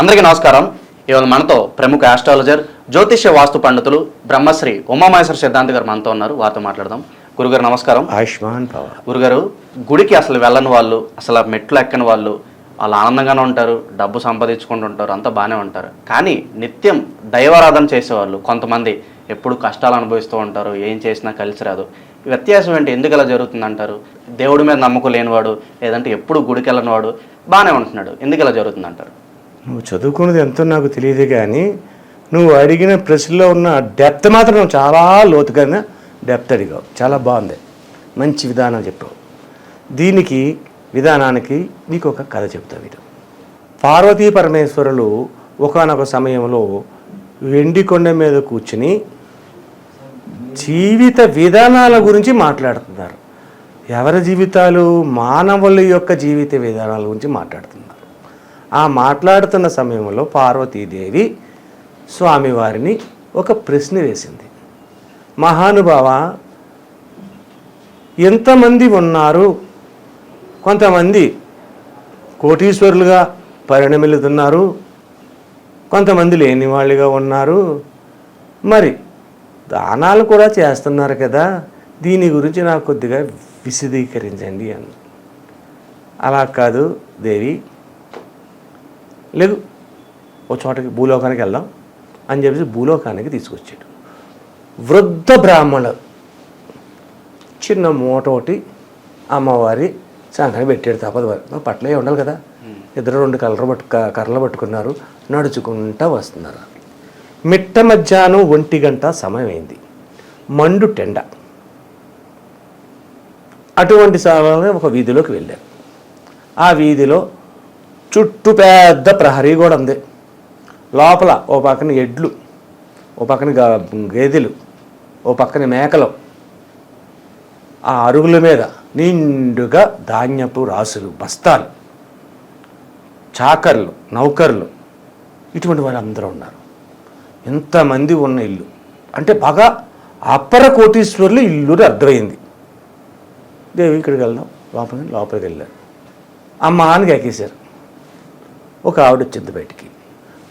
అందరికీ నమస్కారం. ఇవాళ మనతో ప్రముఖ ఆస్ట్రాలజర్ జ్యోతిష్య వాస్తు పండితులు బ్రహ్మశ్రీ ఉమామహేశ్వర సిద్ధాంతి గారు మనతో ఉన్నారు. వారితో మాట్లాడదాం. గురుగారు నమస్కారం. ఆయుష్మాన్ గురుగారు గుడికి అసలు వెళ్ళని వాళ్ళు అసలు మెట్లు ఎక్కని వాళ్ళు వాళ్ళు ఆనందంగానే ఉంటారు డబ్బు సంపాదించుకుంటూ ఉంటారు అంతా బాగానే ఉంటారు. కానీ నిత్యం దైవారాధన చేసేవాళ్ళు కొంతమంది ఎప్పుడు కష్టాలు అనుభవిస్తూ ఉంటారు ఏం చేసినా కలిసి రాదు. వ్యత్యాసం ఏంటి? ఎందుకు అలా జరుగుతుంది అంటారు దేవుడి మీద నమ్మకం లేనివాడు లేదంటే ఎప్పుడు గుడికి వెళ్ళనివాడు బాగానే ఉంటున్నాడు. ఎందుకు ఇలా జరుగుతుంది అంటారు నువ్వు చదువుకున్నది ఎంతో నాకు తెలియదు కానీ నువ్వు అడిగిన ప్రశ్నలో ఉన్న డెప్త్ మాత్రం చాలా లోతుగా డెప్త్ అడిగావు. చాలా బాగుంది. మంచి విధానం చెప్పావు. దీనికి విధానానికి నీకు ఒక కథ చెప్తా వీరు పార్వతీ పరమేశ్వరులు ఒకానొక సమయంలో వెండి కొండ మీద కూర్చుని జీవిత విధానాల గురించి మాట్లాడుతున్నారు. ఎవరి జీవితాలు మానవుల యొక్క జీవిత విధానాల గురించి మాట్లాడుతున్నారు? ఆ మాట్లాడుతున్న సమయంలో పార్వతీదేవి స్వామివారిని ఒక ప్రశ్న వేసింది. మహానుభావ ఎంతమంది ఉన్నారు? కొంతమంది కోటీశ్వరులుగా పరిణమిల్లుతున్నారు. కొంతమంది లేని వాళ్ళుగా ఉన్నారు. మరి దానాలు కూడా చేస్తున్నారు కదా దీని గురించి నాకు కొద్దిగా విశదీకరించండి అని. అలా కాదు దేవి లేదు ఓ చోటకి భూలోకానికి వెళ్దాం అని చెప్పేసి భూలోకానికి తీసుకొచ్చాడు. వృద్ధ బ్రాహ్మణులు చిన్న మూట ఒకటి అమ్మవారి సంఘాన్ని పెట్టాడు తప్పదు వారు. పట్లే ఉండాలి కదా. ఇద్దరు రెండు కలర్ పట్టు కర్రలు పట్టుకున్నారు. నడుచుకుంటా వస్తున్నారు. మిట్ట మధ్యాహ్నం ఒంటి గంట సమయం అయింది మండు టెండ. అటువంటి సమయంలో ఒక వీధిలోకి వెళ్ళారు. ఆ వీధిలో చుట్టూ పెద్ద ప్రహరీ కూడా ఉంది. లోపల ఓ పక్కన ఎడ్లు ఓ పక్కన గేదెలు ఓ పక్కన మేకలు. ఆ అరుగుల మీద నిండుగా ధాన్యపు రాసులు బస్తాలు చాకర్లు నౌకర్లు. ఇటువంటి వాళ్ళు అందరూ ఉన్నారు. ఎంతమంది ఉన్న ఇల్లు. అంటే బాగా అప్పర కోటీశ్వరులు ఇల్లు అర్థమైంది. దేవి ఇక్కడికి వెళ్దాం. లోపలికి లోపలికి వెళ్ళారు. అమ్మ అని ఎక్కేశారు. ఒక ఆవిడ వచ్చింది బయటికి.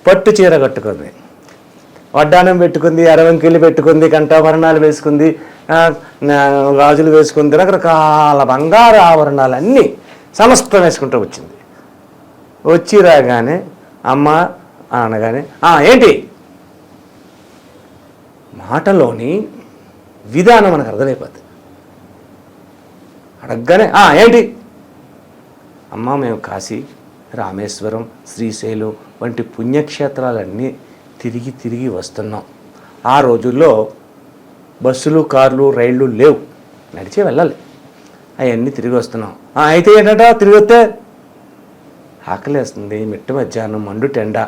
పట్టు చీర కట్టుకుంది. వడ్డానం పెట్టుకుంది అరవంకిళ్ళు పెట్టుకుంది కంఠాభరణాలు వేసుకుంది గాజులు వేసుకుంది రకరకాల బంగారు ఆభరణాలు అన్నీ సమస్తం వేసుకుంటూ వచ్చింది. వచ్చి రాగానే అమ్మ అనగానే ఏంటి? మాటలోని విధానం మనకు అర్థమైపోద్ది. అడగగానే ఏంటి? అమ్మ మేము కాశీ రామేశ్వరం శ్రీశైలం వంటి పుణ్యక్షేత్రాలన్నీ తిరిగి తిరిగి వస్తున్నాం. ఆ రోజుల్లో బస్సులు కార్లు రైళ్ళు లేవు. నడిచే వెళ్ళాలి. అవన్నీ తిరిగి వస్తున్నాం. "ఆ, అయితే ఏంటంట తిరిగి వస్తే ఆకలేస్తుంది. మిట్ట మధ్యాహ్నం మండు టెండ.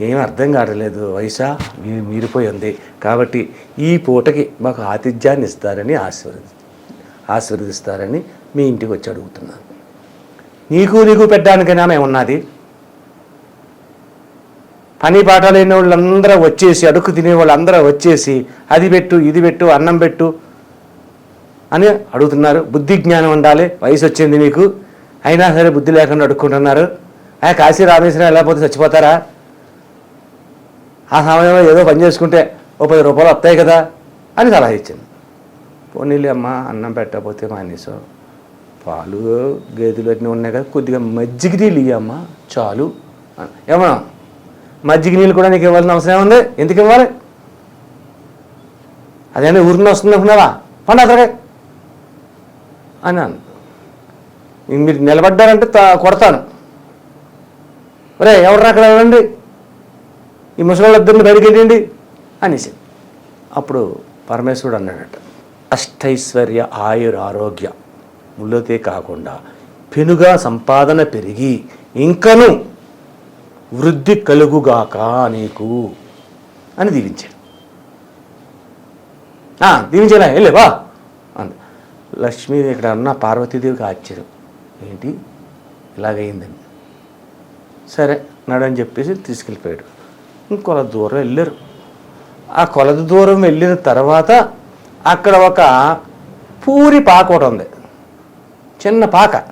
ఏం అర్థం కావట్లేదు. వయసా? మీరిపోయి ఉంది. కాబట్టి ఈ పూటకి మాకు ఆతిథ్యాన్ని ఇస్తారని ఆశీర్వది ఆశీర్వదిస్తారని మీ ఇంటికి వచ్చి అడుగుతున్నాను. నీకు నీకు పెట్టడానికైనా మేము ఉన్నది పని పాట లేని వాళ్ళందరూ వచ్చేసి అడుక్కు తినే వాళ్ళందరూ వచ్చేసి అది పెట్టు ఇది పెట్టు అన్నం పెట్టు అని అడుగుతున్నారు. బుద్ధి జ్ఞానం ఉండాలి వయసు వచ్చింది మీకు. అయినా సరే బుద్ధి లేకుండా అడుక్కుంటున్నారు. ఆ కాశీ రామేశ్వరం వెళ్ళకపోతే చచ్చిపోతారా? ఆ సమయంలో ఏదో పని చేసుకుంటే ఓ పది రూపాయలు వస్తాయి కదా అని సలహా ఇచ్చింది. పోనీలే అమ్మ అన్నం పెట్టకపోతే మానేసావు పాలు గేదెలు అన్నీ ఉన్నాయి కదా కొద్దిగా మజ్జిగ నీళ్ళు ఇవ్వమ్మా చాలు. అన్న. ఏమన్నా? మజ్జిగ నీళ్ళు కూడా నీకు ఇవ్వాల్సిన అవసరం ఏముంది? ఎందుకు ఇవ్వాలి? అదేనా ఊరిని వస్తుంది అనుకున్నావా? పండు అసలు అని అన్న మీరు నిలబడ్డారంటే తా- కొడతాను. ఒరే ఎవరు అక్కడ వెళ్ళండి? ఈ ముసలిద్దరిని బయటికి వెళ్ళండి అనేసి. అప్పుడు పరమేశ్వరుడు అన్నాడట అష్టైశ్వర్య ఆయుర ఆరోగ్య ముళ్ళతే కాకుండా పెనుగా సంపాదన పెరిగి ఇంకను వృద్ధి కలుగుగాక నీకు అని దీవించాడు. దీవించాలా? వెళ్ళేవా అంది. లక్ష్మీ ఇక్కడ అన్న పార్వతీదేవికి ఆశ్చర్యం. ఏంటి? ఇలాగైందని. సరే నడని చెప్పేసి తీసుకెళ్ళిపోయాడు. ఇంకొల దూరం వెళ్ళారు. ఆ కొలది దూరం వెళ్ళిన తర్వాత అక్కడ ఒక పూరి పాకోట ఉంది. చిన్న పాక.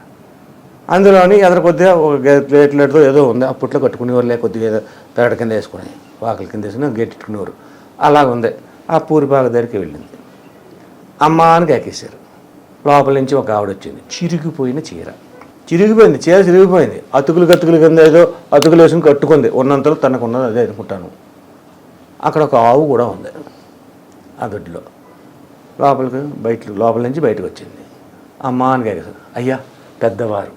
అందులోని ఎదర కొద్దిగా ఒక గే- ఏదో ఉంది. అప్పట్లో కట్టుకునేవారు లేక కొద్దిగా ఏదో పేడ కింద వేసుకుని వాకల కింద వేసుకుని గెట్టుకునేవారు అలాగ ఉంది. ఆ పూరిపాక దగ్గరికి వెళ్ళింది. అమ్మ అని కేకేశారు. లోపల నుంచి ఒక ఆవిడ వచ్చింది. చిరిగిపోయిన చీర. చిరిగిపోయింది. చీర చిరిగిపోయింది. అతుకులు కతుకులు కింద ఏదో అతుకులు వేసుకుని కట్టుకుంది. ఉన్నంతలో తనకు ఉన్నది అదే అనుకుంటాను అక్కడ ఒక ఆవు కూడా ఉంది. ఆ దొడ్లో లోపలికి బయట లోపల నుంచి బయటకు వచ్చింది. అమ్మా అని కేకేశారు అయ్యా పెద్దవారు.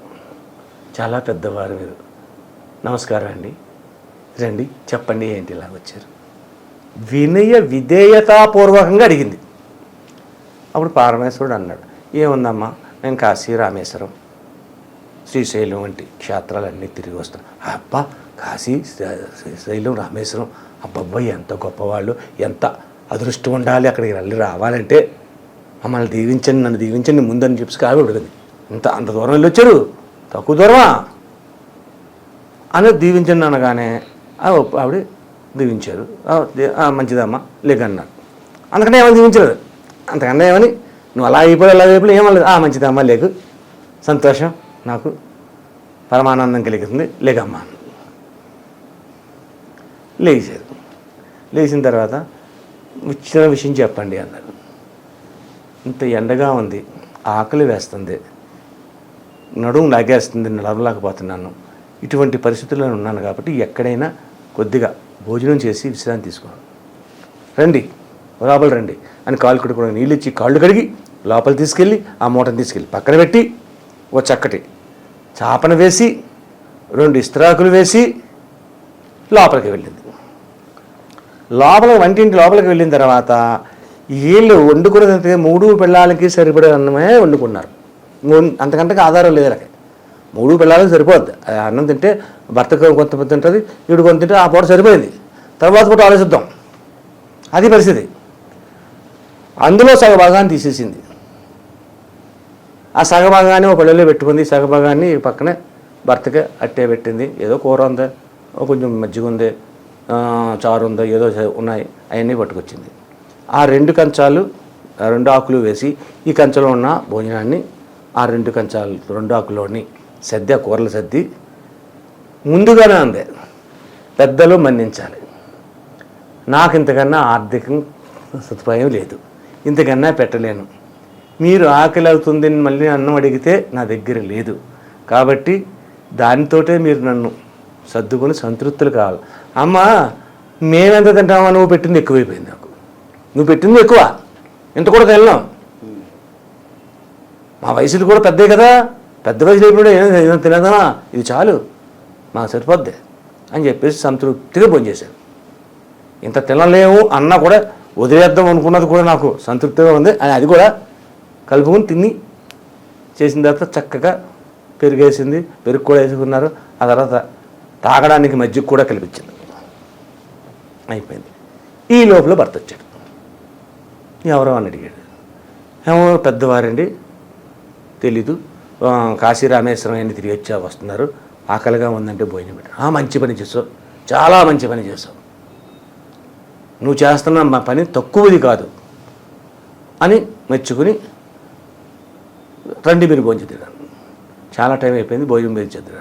చాలా పెద్దవారు మీరు. నమస్కారం అండి. రండి చెప్పండి ఏంటి ఇలా వచ్చారు. వినయ విధేయతాపూర్వకంగా అడిగింది. అప్పుడు పారమేశ్వరుడు అన్నాడు ఏముందమ్మా నేను కాశీ రామేశ్వరం శ్రీశైలం వంటి క్షేత్రాలన్నీ తిరిగి వస్తాను అబ్బా కాశీ శ్రీ- శ్రీశైలం రామేశ్వరం అబ్బబ్బా ఎంత గొప్పవాళ్ళు ఎంత అదృష్టం ఉండాలి అక్కడికి వెళ్ళి రావాలంటే మమ్మల్ని దీవించండి నన్ను దీవించండి ముందని చెప్పి కావి ఉడగది ఇంత అంత దూరం వెళ్ళి వచ్చారు. తక్కువ దూరమా? అని దీవించండి అనగానే ఆవిడ దీవించారు. మంచిదమ్మా లేకన్నాడు అందుకనే ఏమని దీవించలేదు? అంతకన్నా ఏమని? నువ్వు అలా అయిపోయి అలా అయిపోయి ఏమలేదు ఆ మంచిదమ్మా లేకు. సంతోషం నాకు పరమానందం కలుగుతుంది లేకమ్మా లేచారు. లేచిన తర్వాత విచ్చిన విషయం చెప్పండి అన్నారు ఇంత ఎండగా ఉంది ఆకలి వేస్తుంది నడుము లాగేస్తుంది నడవలేకపోతున్నాను. ఇటువంటి పరిస్థితుల్లో ఉన్నాను కాబట్టి ఎక్కడైనా కొద్దిగా భోజనం చేసి విశ్రాంతి తీసుకోండి రండి లోపల రండి. అని కాళ్ళు కడుక్కోవడం నీళ్ళు ఇచ్చి కాళ్ళు కడిగి లోపల తీసుకెళ్ళి ఆ మూటను తీసుకెళ్ళి పక్కన పెట్టి ఓ చక్కటి చాపన వేసి రెండు ఇస్త్రాకులు వేసి లోపలికి వెళ్ళింది. లోపల వంటింటి లోపలికి వెళ్ళిన తర్వాత వీళ్ళు వండుకున్నదంటే మూడు పిల్లలకి సరిపడే అన్నమే వండుకున్నారు. అంతకంటే ఆధారం లేదు అక్కడ మూడు పిల్లలకి సరిపోద్ది. ఆ అన్నం తింటే భర్తకు కొంత తింటుంది వీడు కొంత తింటే ఆ పూట సరిపోయింది. తర్వాత పూట ఆలోచిద్దాం. అది పరిస్థితి. అందులో సగభాగాన్ని తీసేసింది. ఆ సగభాగాన్ని ఒక పిల్లలు పెట్టుకుంది. సగభాగాన్ని పక్కనే భర్తకి అట్టే పెట్టింది. ఏదో కూర ఉంది కొంచెం మజ్జిగ ఉంది చారు ఉంది ఏదో ఉన్నాయి అవన్నీ పట్టుకొచ్చింది. ఆ రెండు కంచాలు రెండు ఆకులు వేసి ఈ కంచంలో ఉన్న భోజనాన్ని ఆ రెండు కంచాలు రెండు ఆకులోని సద్ది ఆ కూరలు సర్ది ముందుగానే అందే. పెద్దలు మన్నించాలి. నాకు ఇంతకన్నా ఆర్థికం సదుపాయం లేదు. ఇంతకన్నా పెట్టలేను. మీరు ఆకలి అవుతుందని మళ్ళీ అన్నం అడిగితే నా దగ్గర లేదు. కాబట్టి దానితోటే మీరు నన్ను సర్దుకొని సంతృప్తులు కావాలి. అమ్మ మేమెంత తింటామా నువ్వు పెట్టింది ఎక్కువైపోయింది నాకు. నువ్వు పెట్టింది ఎక్కువ. ఇంత కూడా తినలేం. మా వయసులు కూడా పెద్దే కదా. పెద్ద వయసు లేకుండా ఏం ఏం తినదనా ఇది చాలు. మాకు సరిపోద్ది అని చెప్పేసి సంతృప్తిగా భోంచేశాను ఇంత తినలేము అన్న కూడా వదిలేద్దాం అనుకున్నది కూడా నాకు సంతృప్తిగా ఉంది. అని అది కూడా కలుపుకొని తిని చేసిన తర్వాత చక్కగా పెరిగేసింది. పెరుగు కూడా వేసుకున్నారు ఆ తర్వాత తాగడానికి మజ్జిగ కూడా కల్పించింది. అయిపోయింది. ఈ లోపల భర్త వచ్చాడు. ఎవరో అని అడిగాడు. ఏమో పెద్దవారండి తెలీదు. కాశీ రామేశ్వరం అన్ని తిరిగి వచ్చా వస్తున్నారు. ఆకలిగా ఉందంటే భోజనం పెట్టారు మంచి పని చేసావు. చాలా మంచి పని చేసావు. నువ్వు చేస్తున్న మా పని తక్కువది కాదు అని మెచ్చుకుని రండి మీరు భోజనం చేద్దాం. చాలా టైం అయిపోయింది భోజనం మీద చేద్దాం.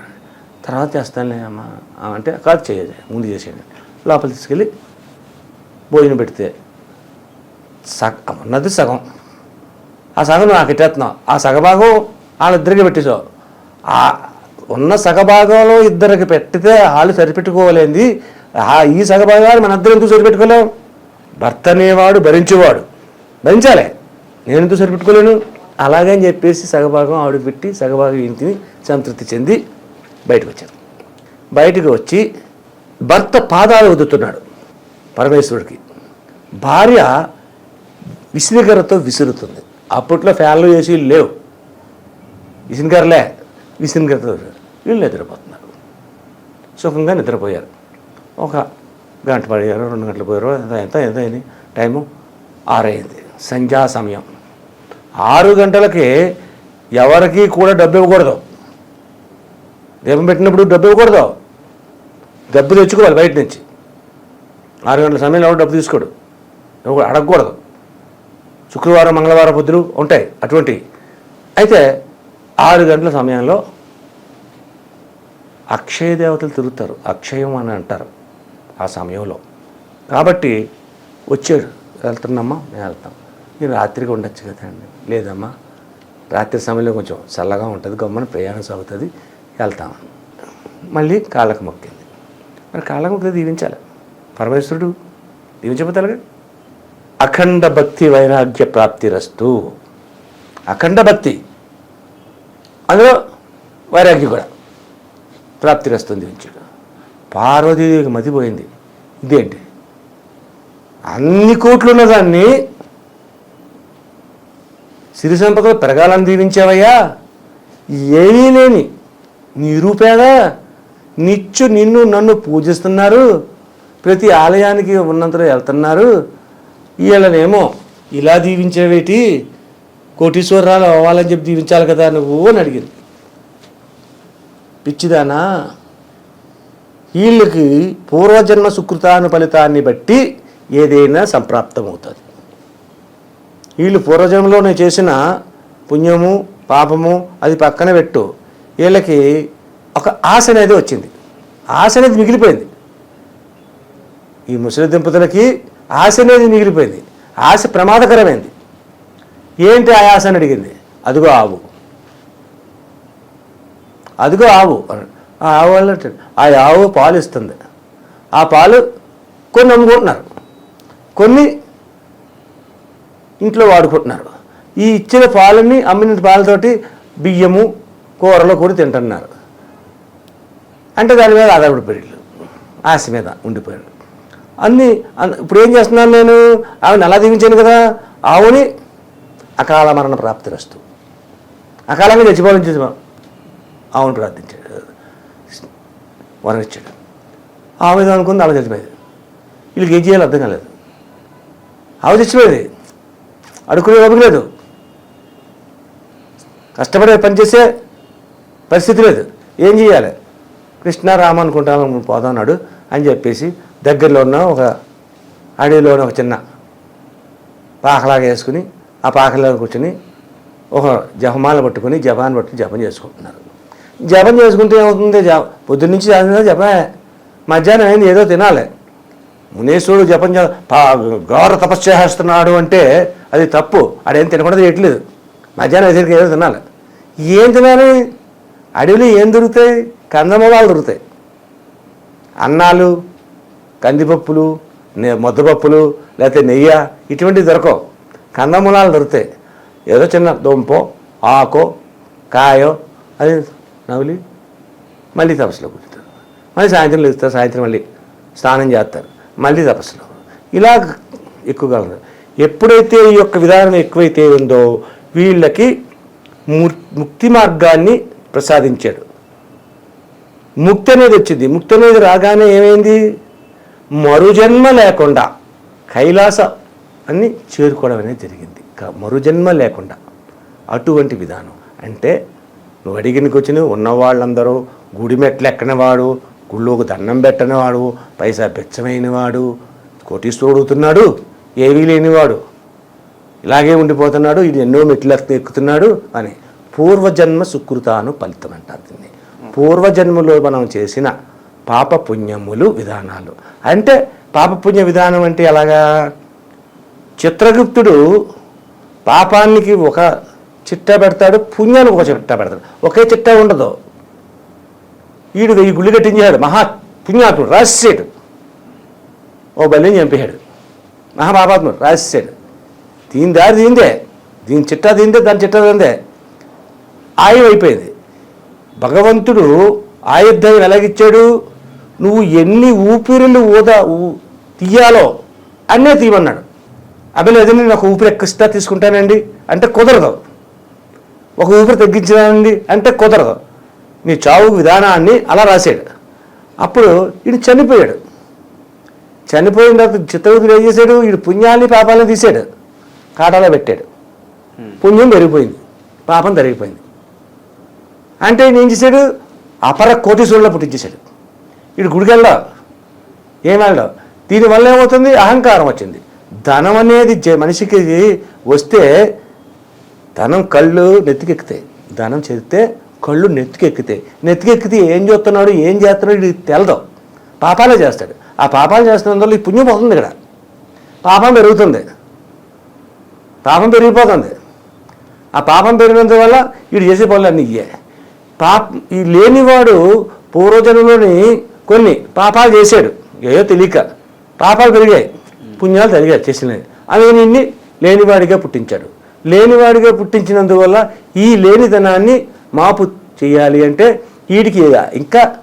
తర్వాత చేస్తానులే అమ్మా. అంటే కాదు చేయాలి ముందు చేసేయండి. లోపల తీసుకెళ్ళి భోజనం పెడితే సగం ఉన్నది సగం. ఆ సగం నాకు ఇట్టేస్తున్నావు ఆ సగభాగం వాళ్ళిద్దరికి పెట్టేసావు ఆ ఉన్న సగభాగంలో ఇద్దరికి పెట్టితే వాళ్ళు సరిపెట్టుకోవాలేంది ఆ ఈ సగభాగాలు మన ఇద్దరు ఎందుకు సరిపెట్టుకోలేం? భర్త అనేవాడు భరించేవాడు. భరించాలి. నేను ఎందుకు సరిపెట్టుకోలేను? అలాగని చెప్పేసి సగభాగం ఆవిడ పెట్టి సగభాగం ఇంటిని సంతృప్తి చెంది బయటకు వచ్చారు. బయటకు వచ్చి భర్త పాదాలు వదుతున్నాడు పరమేశ్వరుడికి. భార్య విసిరిగరతో విసురుతుంది. అప్పట్లో ఫ్యాన్లు వేసి లేవు. విసిరిగరలే విసిరిగరతో వీళ్ళు నిద్రపోతున్నారు. సుఖంగా నిద్రపోయారు. ఒక గంట పడియారు రెండు గంటలు పోయారు. ఎంత ఎంత ఎంత అయింది? టైము ఆరైంది. సంధ్యా సమయం. ఆరు గంటలకి ఎవరికి కూడా డబ్బు ఇవ్వకూడదు. దీపం పెట్టినప్పుడు డబ్బు ఇవ్వకూడదు. డబ్బు తెచ్చుకోవాలి బయట నుంచి. ఆరు గంటల సమయంలో ఎవరు డబ్బు తీసుకోడు. ఎవరు అడగకూడదు. శుక్రవారం మంగళవారం బుద్ధులు ఉంటాయి అటువంటివి అయితే ఆరు గంటల సమయంలో అక్షయ దేవతలు తిరుగుతారు. అక్షయం అని అంటారు ఆ సమయంలో. కాబట్టి వచ్చాడు. వెళ్తున్నామ్మా నేను వెళ్తాం. నేను రాత్రికి ఉండొచ్చు కదండి లేదమ్మా. రాత్రి సమయంలో కొంచెం చల్లగా ఉంటుంది గమ్మన ప్రయాణం సాగుతుంది వెళ్తాం. మళ్ళీ కాళ్ళకు మొక్కింది. మరి కాళ్ళకు మొక్కితే దీవించాలి. పరమేశ్వరుడు దీవించబోతారుగా అఖండ భక్తి వైరాగ్య ప్రాప్తిరస్తు అఖండ భక్తి. అందులో వైరాగ్యం కూడా. ప్రాప్తిరస్తుంది ఉంచాడు పార్వతీదేవికి మతిపోయింది. ఇదేంటి? అన్ని కోట్లు ఉన్నదాన్ని సిరి సంపదలు పెరగాలని దీవించావయ్యా. ఏమీ లేని నిరూపేగా నిత్యు నిన్ను నన్ను పూజిస్తున్నారు. ప్రతి ఆలయానికి ఉన్నంతలో వెళ్తున్నారు. వీళ్ళనేమో ఇలా దీవించేవేటి? కోటీశ్వరరాలు అవ్వాలని చెప్పి దీవించాలి కదా నువ్వు అని అడిగింది. పిచ్చిదానా వీళ్ళకి పూర్వజన్మ సుకృతాను ఫలితాన్ని బట్టి ఏదైనా సంప్రాప్తమవుతుంది. వీళ్ళు పూర్వజన్మలోనే చేసిన పుణ్యము పాపము అది పక్కన పెట్టు. వీళ్ళకి ఒక ఆశ అనేది వచ్చింది. ఆశ అనేది మిగిలిపోయింది. ఈ ముసలి దంపతులకి ఆశ అనేది మిగిలిపోయింది. ఆశ ప్రమాదకరమైంది. ఏంటి ఆ ఆశ అని అడిగింది? అదిగో ఆవు. అదిగో ఆవు ఆ ఆవు వల్ల ఆ ఆవు పాలు ఇస్తుంది. ఆ పాలు కొన్ని అమ్ముకుంటున్నారు. కొన్ని ఇంట్లో వాడుకుంటున్నారు. ఈ ఇచ్చిన పాలని అమ్మిన పాలతోటి బియ్యము కూరలు కూడా తింటున్నారు. అంటే దాని మీద ఆధారపడిపోయాడు ఆశ మీద ఉండిపోయాడు అన్నీ అన్- ఇప్పుడు ఏం చేస్తున్నాను నేను? ఆవిడని అలా దీవించాను కదా. ఆవుని అకాల మరణ ప్రాప్తి రస్తు. అకాలంగా చచ్చిపోవాలని చూసి ఆవును ప్రార్థించాడు. వరనిచ్చాడు ఆమె అనుకుంది ఆమె చచ్చిపోయేది. వీళ్ళకి ఏం చేయాలో అర్థం కాలేదు. ఆమె చచ్చిపోయేది. అడుక్కునే ఓపిక లేదు. కష్టపడే పనిచేసే పరిస్థితి లేదు. ఏం చేయాలి? కృష్ణ రామ అనుకుంటాను పోదాం అన్నాడు. అని చెప్పేసి దగ్గరలో ఉన్న ఒక అడవిలో ఉన్న ఒక చిన్న పాకలాగా వేసుకుని ఆ పాకలో కూర్చుని ఒక జపమాల పట్టుకుని జపాన్ని పట్టుకుని జపం చేసుకుంటున్నారు. జపం చేసుకుంటే ఏమవుతుంది? జప పొద్దున్న నుంచి సాయంత్రం జపమే. మధ్యాహ్నం అయింది ఏదో తినాలి. మునేశ్వరుడు జపం చే- పా- ఘోర తపస్సు చేస్తున్నాడు అంటే అది తప్పు. అడేం తినకుండా చేయట్లేదు మధ్యాహ్నం ఎదురుకి ఏదో తినాలి. ఏం తినాలి? అడవిలో ఏం దొరుకుతాయి? కందమూలాలు దొరుకుతాయి. అన్నాలు కందిపప్పులు నె- ముద్దపప్పులు లేకపోతే నెయ్యి ఇటువంటివి దొరకవు. కందమూలాలు దొరుకుతాయి. ఏదో చిన్న దుంపో ఆకో కాయో అది నవ్వులి మళ్ళీ తపస్సులో కూర్చుంటారు. మళ్ళీ సాయంత్రం లేస్తారు సాయంత్రం మళ్ళీ స్నానం చేస్తారు మళ్ళీ తపస్సులో. ఇలా ఎక్కువగా ఉంది ఎప్పుడైతే ఈ యొక్క విధానం ఎక్కువైతే ఉందో వీళ్ళకి ము- ముక్తి మార్గాన్ని ప్రసాదించాడు. ముక్తి అనేది వచ్చింది ముక్తి అనేది రాగానే ఏమైంది? మరుజన్మ లేకుండా కైలాస అని చేరుకోవడం అనేది జరిగింది. మరుజన్మ లేకుండా అటువంటి విధానం. అంటే నువ్వు అడిగినకి వచ్చిన ఉన్నవాళ్ళందరూ గుడి మెట్లు ఎక్కనివాడు గుళ్ళోకి దండం పెట్టనివాడు పైసా బెచ్చమైన వాడు కోటీశ్వరుడుతున్నాడు ఏవీ లేనివాడు. ఇలాగే ఉండిపోతున్నాడు ఇది ఎన్నో మెట్లు ఎక్కుతున్నాడు అని పూర్వజన్మ సుకృతాను ఫలితం అంటారు దీన్ని. పూర్వజన్మలో మనం చేసిన పాప పుణ్యములు విధానాలు. అంటే పాపపుణ్య విధానం అంటే ఎలాగా? చిత్రగుప్తుడు పాపానికి ఒక చిట్ట పెడతాడు పుణ్యానికి ఒక చిట్ట పెడతాడు. ఒకే చిట్టా ఉండదు. వీడు వెయ్యి గుళ్ళు కట్టించాడు మహా పుణ్యాత్ముడు రాసేసాడు ఓ బలిని చంపేశాడు మహాపాపాత్ముడు రాసేసాడు దీని దారి దీందే దీని చిట్టా దీందే దాని చిట్టా దీందే. ఆయం అయిపోయింది. భగవంతుడు ఆయుర్దాయం ఎలాగిచ్చాడు? నువ్వు ఎన్ని ఊపిరులు ఊదా తీయాలో అన్నే తీయమన్నాడు. అబ్బాయి లేదండి నాకు ఊపిరి ఎక్కిస్తా తీసుకుంటానండి అంటే కుదరదు. ఒక ఊపిరి తగ్గించానండి అంటే కుదరదు. నీ చావు విధానాన్ని అలా రాశాడు. అప్పుడు ఈడు చనిపోయాడు. చనిపోయిన తర్వాత చిత్రగుప్తుడు ఏం చేశాడు? వీడు పుణ్యాన్ని పాపాలను తీశాడు. కాటాలో పెట్టాడు. పుణ్యం పెరిగిపోయింది. పాపం తరిగిపోయింది. అంటే ఈయన ఏం చేశాడు? అపర కోటీశ్వరులో పుట్టించేశాడు. ఇటు గుడికి వెళ్ళావు ఏం వెళ్ళావు దీనివల్ల ఏమవుతుంది? అహంకారం వచ్చింది. ధనం అనేది జ- మనిషికి వస్తే ధనం కళ్ళు నెత్తికెక్కుతాయి ధనం చేస్తే కళ్ళు నెత్తికెక్కుతాయి నెత్తికెక్కితే ఏం చేస్తున్నాడు? ఏం చేస్తున్నాడు? ఇది తెలదు. పాపాలే చేస్తాడు. ఆ పాపాలు చేస్తున్నందువల్ల ఈ పుణ్యం పోతుంది ఇక్కడ. పాపం పెరుగుతుంది. పాపం పెరిగిపోతుంది. ఆ పాపం పెరిగినందువల్ల వీడు చేసే పనులు అన్నీ ఇయ్యే. పాప ఈ లేనివాడు పూర్వజన్మలోని కొన్ని పాపాలు చేశాడు. ఏదో తెలియక పాపాలు పెరిగాయి. పుణ్యాలు తరిగాయి చేసినవి. అవి నిన్ని లేనివాడిగా పుట్టించాడు. లేనివాడిగా పుట్టించినందువల్ల ఈ లేనితనాన్ని మాపు చేయాలి అంటే వీడికి ఇంకా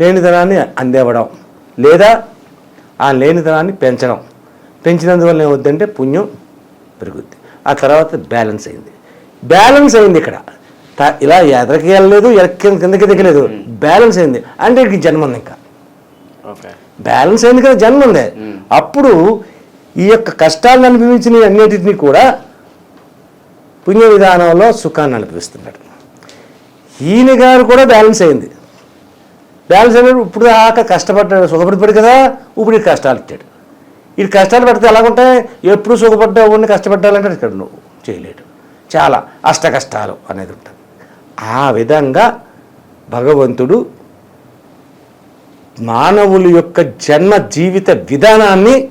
లేనితనాన్ని అందేవడం లేదా ఆ లేనితనాన్ని పెంచడం. పెంచినందువల్ల ఏమవుద్దంటే పుణ్యం పెరుగుద్ది. ఆ తర్వాత బ్యాలెన్స్ అయింది. బ్యాలెన్స్ అయింది ఇక్కడ. ఇలా ఎదరికి వెళ్ళలేదు కిందకి దిగలేదు. బ్యాలెన్స్ అయింది. అంటే ఇక్కడికి జన్మ ఉంది ఇంకా బ్యాలెన్స్ అయింది కదా జన్మ ఉంది అప్పుడు ఈ యొక్క కష్టాలను అనుభవించిన అన్నిటిని కూడా పుణ్య విధానంలో సుఖాన్ని అనుభవిస్తున్నాడు. ఈయన గారు కూడా బ్యాలెన్స్ అయింది. బ్యాలెన్స్ అయినప్పుడు ఇప్పుడు దాకా కష్టపడ్డాడు సుఖపడిపోయాడు కదా ఇప్పుడు ఈ కష్టాలు ఇచ్చాడు. ఈ కష్టాలు పడితే ఎలాగుంటాయి? ఎప్పుడు సుఖపడ్డా ఉండి కష్టపడ్డాలంటే ఇక్కడ నువ్వు చేయలేడు. చాలా అష్ట కష్టాలు అనేది ఉంటుంది. ఆ విధంగా భగవంతుడు మానవుల యొక్క జన్మ జీవిత విధానాన్ని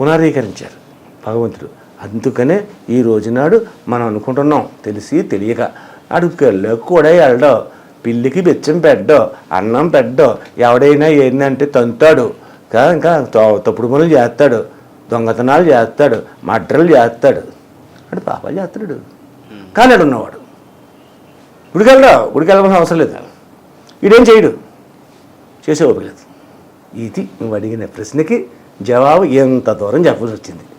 పునరీకరించారు భగవంతుడు. అందుకనే ఈ రోజునాడు మనం అనుకుంటున్నాం తెలిసి తెలియక. అడుగుకెళ్ళో కూడా వెళ్ళడో పిల్లికి బెచ్చం పెట్టో అన్నం పెట్టో ఎవడైనా ఏంటంటే తంతాడు. కా ఇంకా తో- తప్పుడు పనులు చేస్తాడు దొంగతనాలు చేస్తాడు మడ్రలు చేస్తాడు. అంటే పాపాలు చేస్తాడు. కానీ ఆడు ఉన్నవాడు గుడికి వెళ్ళడా అవసరం లేదు. వీడేం చేయడు? చేసే ఓపిక లేదు. ఇది నువ్వు అడిగిన ప్రశ్నకి జవాబు ఎంత దూరం చెప్పాల్సి వచ్చింది?